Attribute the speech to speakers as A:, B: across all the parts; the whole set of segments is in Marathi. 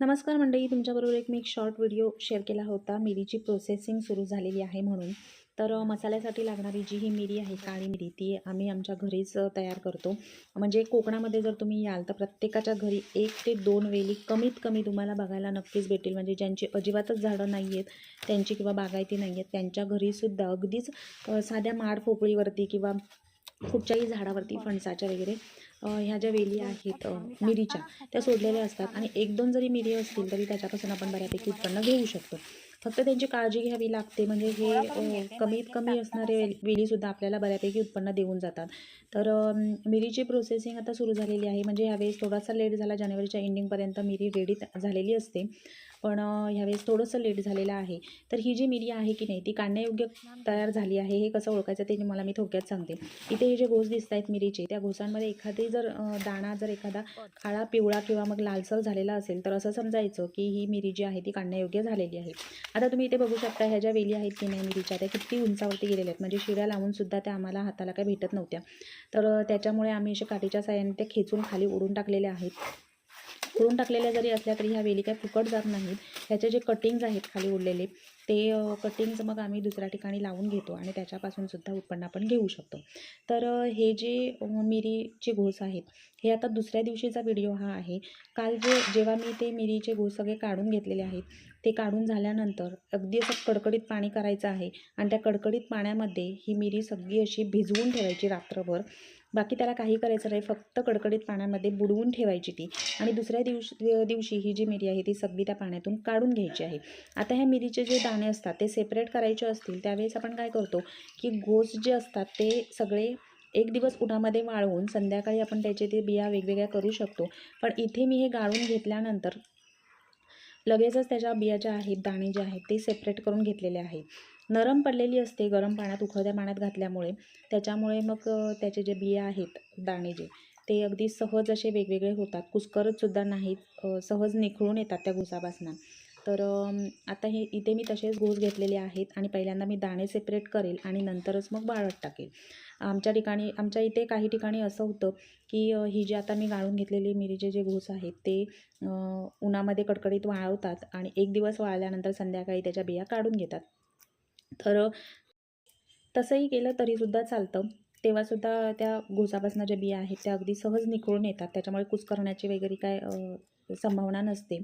A: नमस्कार मंडळी तुमच्याबरोबर एक मी एक शॉर्ट व्हिडिओ शेअर केला होता. मिरीची प्रोसेसिंग सुरू झालेली आहे म्हणून. तर मसाल्यासाठी लागणारी जी ही मिरी आहे काळी मिरी ती आम्ही आमच्या घरीच तयार करतो. म्हणजे कोकणामध्ये जर तुम्ही याल तर प्रत्येकाच्या घरी एक ते दोन वेली कमीत कमी तुम्हाला बघायला नक्कीच भेटेल. म्हणजे ज्यांची अजिबातच झाडं नाही आहेत त्यांची किंवा बागायती नाही आहेत त्यांच्या घरीसुद्धा अगदीच साध्या माड पोपळीवरती किंवा कुठच्याही झाडावरती फणसाच्या वगैरे ह्या ज्या वेली आहेत मिरीच्या त्या सोडलेल्या असतात आणि एक दोन जरी मिरी असतील तरी त्याच्यापासून आपण बऱ्यापैकी उत्पन्न घेऊ शकतो. फक्त त्यांची काळजी घ्यावी लागते म्हणजे हे कमीत कमी असणारे वेलीसुद्धा आपल्याला बऱ्यापैकी उत्पन्न देऊन जातात. तर मिरीची प्रोसेसिंग आता सुरू झालेली आहे. म्हणजे ह्यावेळेस थोडासा लेट झाला जानेवारीच्या एंडिंगपर्यंत मिरी रेडी झालेली असते. पण ह्यावेळेस थोडंसं लेट झालेलं आहे. तर ही जी मिरी आहे की नाही ती काढण्यायोग्य तयार झाली आहे हे कसं ओळखायचं ते मला मी थोडक्यात सांगते. इथे हे जे घोस दिसत आहेत मिरीचे त्या घोसांमध्ये एखादी जर दाणा जर एखादा काळा पिवळा किंवा मग लालसर झालेला असेल तर असं समजायचं की ही मिरी जी आहे ती काढण्यायोग्य झालेली आहे. आता तुम्ही इथे बघू शकता ह्या ज्या वेली आहेत की नाही मिरीच्या त्या किती उंचावरती गेलेल्या आहेत. म्हणजे शिड्या लावूनसुद्धा त्या आम्हाला हाताला काही भेटत नव्हत्या. तर त्याच्यामुळे आम्ही अशा काठीच्या साह्याने त्या खेचून खाली ओढून टाकलेल्या आहेत. ओढून टाकलेल्या जरी असल्या तरी ह्या वेली काय फुकट जात नाहीत. ह्याचे जे कटिंग्ज आहेत खाली उरलेले ते कटिंग्ज मग आम्ही दुसऱ्या ठिकाणी लावून घेतो आणि त्याच्यापासून सुद्धा उत्पन्न आपण घेऊ शकतो. तर हे जे मिरीचे घोस आहेत हे आता दुसऱ्या दिवशीचा व्हिडिओ हा आहे. काल जे जेव्हा मी ते मिरीचे घोस सगळे काढून घेतलेले आहेत ते काढून झाल्यानंतर अगदी असं कडकडीत पाणी करायचं आहे आणि त्या कडकडीत पाण्यामध्ये ही मिरी सगळी अशी भिजवून ठेवायची रात्रभर. बाकी त्याला काही करायचं नाही फक्त कडकडीत पाण्यामध्ये बुडवून ठेवायची ती. आणि दुसऱ्या दिवशी दिवशी ही जी मिरी आहे ती सगळी त्या पाण्यातून काढून घ्यायची आहे. आता ह्या मिरीचे जे दाणे असतात ते सेपरेट करायचे असतील त्यावेळेस आपण काय करतो की घोस जे असतात ते सगळे एक दिवस उन्हामध्ये वाळवून संध्याकाळी आपण त्याचे ते बिया वेगवेगळ्या करू शकतो. पण इथे मी हे गाळून घेतल्यानंतर लगेचच त्याच्या बिया ज्या आहेत दाणे जे आहेत ते सेपरेट करून घेतलेले आहेत. नरम पडलेली असते गरम पाण्यात उखळत्या पाण्यात घातल्यामुळे. त्याच्यामुळे मग त्याचे जे बिया आहेत दाणे जे ते अगदी सहज असे वेगवेगळे होतात. कुस्करतसुद्धा नाहीत सहज निखळून येतात त्या घुसापासनं. तर आता हे इथे मी तसेच घोस घेतलेले आहेत आणि पहिल्यांदा मी दाणे सेपरेट करेल आणि नंतरच मग वाळत टाकेल. आमच्या ठिकाणी आमच्या इथे काही ठिकाणी असं होतं की ही जी आता मी गाळून घेतलेली मिरीचे जे घोस आहेत ते उन्हामध्ये कडकडीत वाळवतात आणि एक दिवस वाळल्यानंतर संध्याकाळी त्याच्या बिया काढून घेतात. तर तसंही केलं तरीसुद्धा चालतं. तेव्हासुद्धा त्या घोसापासनं ज्या बिया आहेत त्या अगदी सहज निखळून येतात. त्याच्यामुळे कुस्करण्याची वगैरे काय संभावना नसते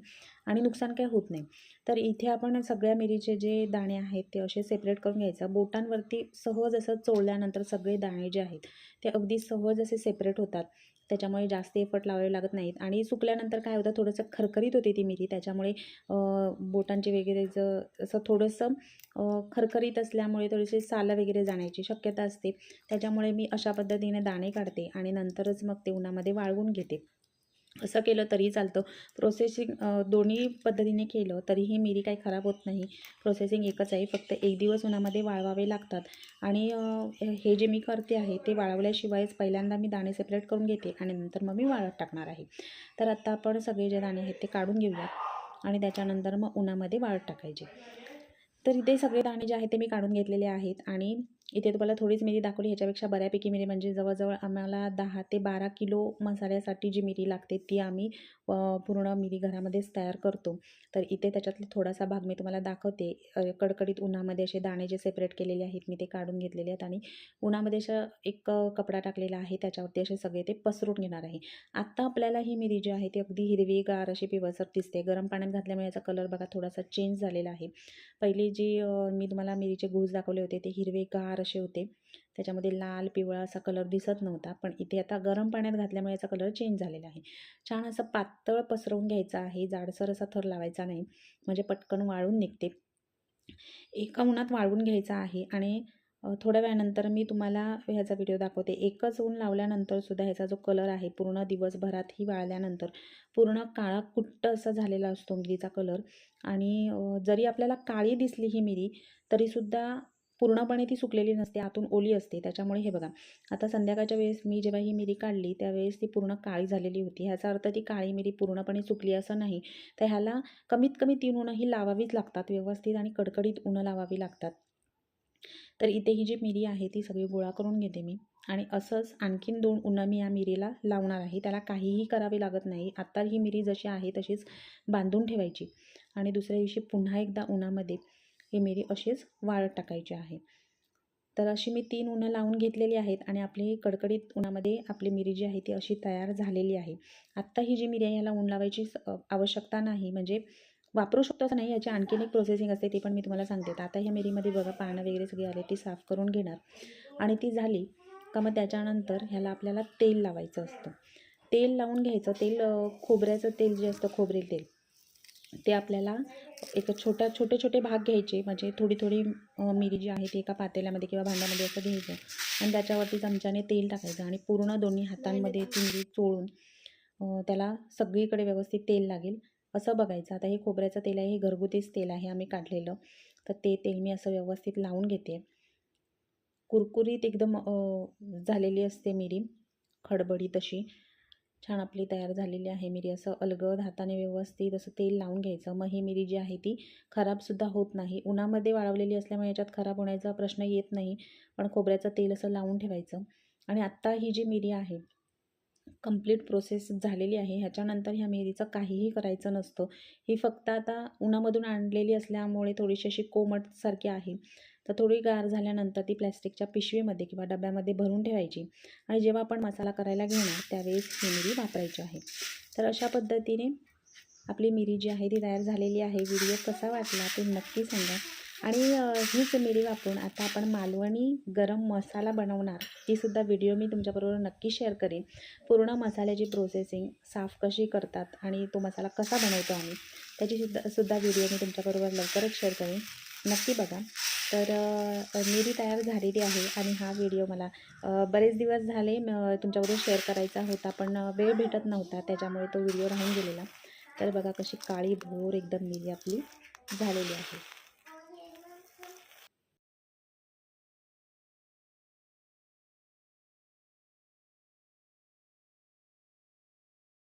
A: आणि नुकसान काय होत नाही. तर इथे आपण सगळ्या मिरीचे जे दाणे आहेत ते असे सेपरेट करून घ्यायचं. बोटांवरती सहज असं चोळल्यानंतर सगळे दाणे जे आहेत ते अगदी सहज असे सेपरेट होतात. त्याच्यामुळे जास्त एफर्ट लावावे लागत नाहीत. आणि सुकल्यानंतर काय होतं थोडंसं खरखरीत होते ती मिरी. त्याच्यामुळे बोटांचे वगैरे ज असं थोडंसं खरखरीत असल्यामुळे थोडीशी सालं वगैरे जाण्याची शक्यता असते. त्याच्यामुळे मी अशा पद्धतीने दाणे काढते आणि नंतरच मग ते उन्हामध्ये वाळवून घेते. असं केलं तरी चालतं. प्रोसेसिंग दोन्ही पद्धतीने केलं तरीही मिरी काही खराब होत नाही. प्रोसेसिंग एकच आहे. फक्त एक दिवस उन्हामध्ये वाळवावे लागतात. आणि हे जे मी करते आहे ते वाळवल्याशिवायच पहिल्यांदा मी दाणे सेपरेट करून घेते आणि नंतर मग मी वाळत टाकणार आहे. तर आत्ता आपण सगळे जे दाणे आहेत ते काढून घेऊया आणि त्याच्यानंतर मग उन्हामध्ये वाळत टाकायचे. तर इथे सगळे दाणे जे आहेत ते मी काढून घेतलेले आहेत आणि इथे तुम्हाला थोडीच मिरी दाखवली ह्याच्यापेक्षा बऱ्यापैकी मिरी. म्हणजे जवळजवळ आम्हाला दहा ते बारा किलो मसाल्यासाठी जी मिरी लागते ती आम्ही पूर्ण मिरी घरामध्येच तयार करतो. तर इथे त्याच्यातला थोडासा भाग मी तुम्हाला दाखवते. कडकडीत उन्हामध्ये असे दाणे जे सेपरेट केलेले आहेत मी ते काढून घेतलेले आहेत आणि उन्हामध्ये असं एक कपडा टाकलेला आहे त्याच्यावरती असे सगळे ते पसरून घेणार आहे. आत्ता आपल्याला ही मिरी जी आहे ती अगदी हिरवीगार अशी पिवळसर दिसते. गरम पाण्यात घातल्यामुळे याचा कलर बघा थोडासा चेंज झालेला आहे. पहिली जी मी तुम्हाला मिरीचे घूस दाखवले होते ते हिरवेगार असे होते. त्याच्यामध्ये लाल पिवळा असा कलर दिसत नव्हता. पण इथे आता गरम पाण्यात घातल्यामुळे याचा कलर चेंज झालेला आहे. छान असं पातळ पसरवून घ्यायचा आहे. जाडसर असा थर लावायचा नाही. म्हणजे पटकन वाळून निघते. एका उन्हात वाळवून घ्यायचा आहे. आणि थोड्या वेळानंतर मी तुम्हाला ह्याचा व्हिडिओ दाखवते. एकच ऊन लावल्यानंतर सुद्धा ह्याचा जो कलर आहे पूर्ण दिवसभरातही वाळल्यानंतर पूर्ण काळा कुट्ट असा झालेला असतो मिरीचा कलर आणि जरी आपल्याला काळी दिसली ही मिरी तरीसुद्धा पूर्णपणे ती सुकलेली नसते आतून ओली असते. त्याच्यामुळे हे बघा आता संध्याकाळच्या वेळेस मी जेव्हा ही मिरी काढली त्यावेळेस ती पूर्ण काळी झालेली होती. ह्याचा अर्थ ती काळी मिरी पूर्णपणे सुकली असं नाही. तर ह्याला कमीत कमी तीन उन्हं ही लावावीच लागतात व्यवस्थित आणि कडकडीत उन्हं लावावी लागतात. तर इथे ही जी मिरी आहे ती सगळी गोळा करून घेते मी. आणि असंच आणखीन दोन उन्हं मी या मिरीला लावणार आहे. त्याला काहीही करावे लागत नाही. आत्ता ही मिरी जशी आहे तशीच बांधून ठेवायची. आणि दुसऱ्या दिवशी पुन्हा एकदा उन्हामध्ये ही मिरी अशीच वाळत टाकायची आहे. तर अशी मी तीन उन्हं लावून घेतलेली आहेत आणि आपली कडकडीत उन्हामध्ये आपली मिरी जी आहे ती अशी तयार झालेली आहे. आत्ता ही जी मिरी आहे याला ऊन लावायची आवश्यकता नाही. म्हणजे वापरू शकतो असं नाही याची आणखीन एक प्रोसेसिंग असते ती पण मी तुम्हाला सांगते. तर आता ह्या मिरीमध्ये बघा पानं वगैरे सगळी आले ती साफ करून घेणार. आणि ती झाली का मग त्याच्यानंतर ह्याला आपल्याला तेल लावायचं असतं. तेल लावून घ्यायचं. तेल खोबऱ्याचं तेल जे असतं खोबरेल तेल ते आपल्याला एक छोट्या छोटे छोटे भाग घ्यायचे. म्हणजे थोडी थोडी मिरी जी आहे ती एका पातेल्यामध्ये किंवा भांड्यामध्ये असं घ्यायचं. आणि त्याच्यावरती चमच्याने तेल टाकायचं आणि पूर्ण दोन्ही हातांमध्ये ती मिरी चोळून त्याला सगळीकडे व्यवस्थित तेल लागेल. असं बघायचं. आता हे खोबऱ्याचं तेल आहे हे घरगुतीच तेल आहे आम्ही काढलेलं. तर ते तेल मी असं व्यवस्थित लावून घेते. कुरकुरीत एकदम झालेली असते मिरी. खडबडीत अशी छान आपली तयार झालेली आहे मिरी. असं अलगद हाताने व्यवस्थित असं तेल लावून घ्यायचं. मग ही मिरी जी आहे ती खराबसुद्धा होत नाही. उन्हामध्ये वाळवलेली असल्यामुळे याच्यात खराब होण्याचा प्रश्न येत नाही. पण खोबऱ्याचं तेल असं लावून ठेवायचं. आणि आत्ता ही जी मिरी आहे कंप्लीट प्रोसेस झालेली आहे. ह्याच्यानंतर ह्या मिरीचं काहीही करायचं नसतं. ही फक्त आता उन्हामधून आणलेली असल्यामुळे थोडीशी अशी कोमटसारखी आहे. तर थोडी गार झाल्यानंतर ती प्लॅस्टिकच्या पिशवीमध्ये किंवा डब्यामध्ये भरून ठेवायची आणि जेव्हा आपण मसाला करायला घेणार त्यावेळेस ही मिरी वापरायची आहे. तर अशा पद्धतीने आपली मिरी जी आहे ती तयार झालेली आहे. व्हिडिओ कसा वाटला ते नक्की सांगा. आणि हीच मिरी वापरून आता आपण मालवणी गरम मसाला बनवणार तीसुद्धा व्हिडिओ मी तुमच्याबरोबर नक्की शेअर करेन. पूर्ण मसाल्याची प्रोसेसिंग साफ कशी करतात आणि तो मसाला कसा बनवतो आम्ही त्याची सुद्धा सुद्धा व्हिडिओ मी तुमच्याबरोबर लवकरच शेअर करेन. नक्की बघा. तर अ, मिरी तयार झालेली आहे आणि हा व्हिडिओ मला बरेच दिवस झाले तुमच्याबरोबर शेअर करायचा होता पण वेळ भेटत नव्हता त्याच्यामुळे तो व्हिडिओ राहून गेलेला. तर बघा कशी काळी भोर एकदम मिरी आपली झालेली आहे.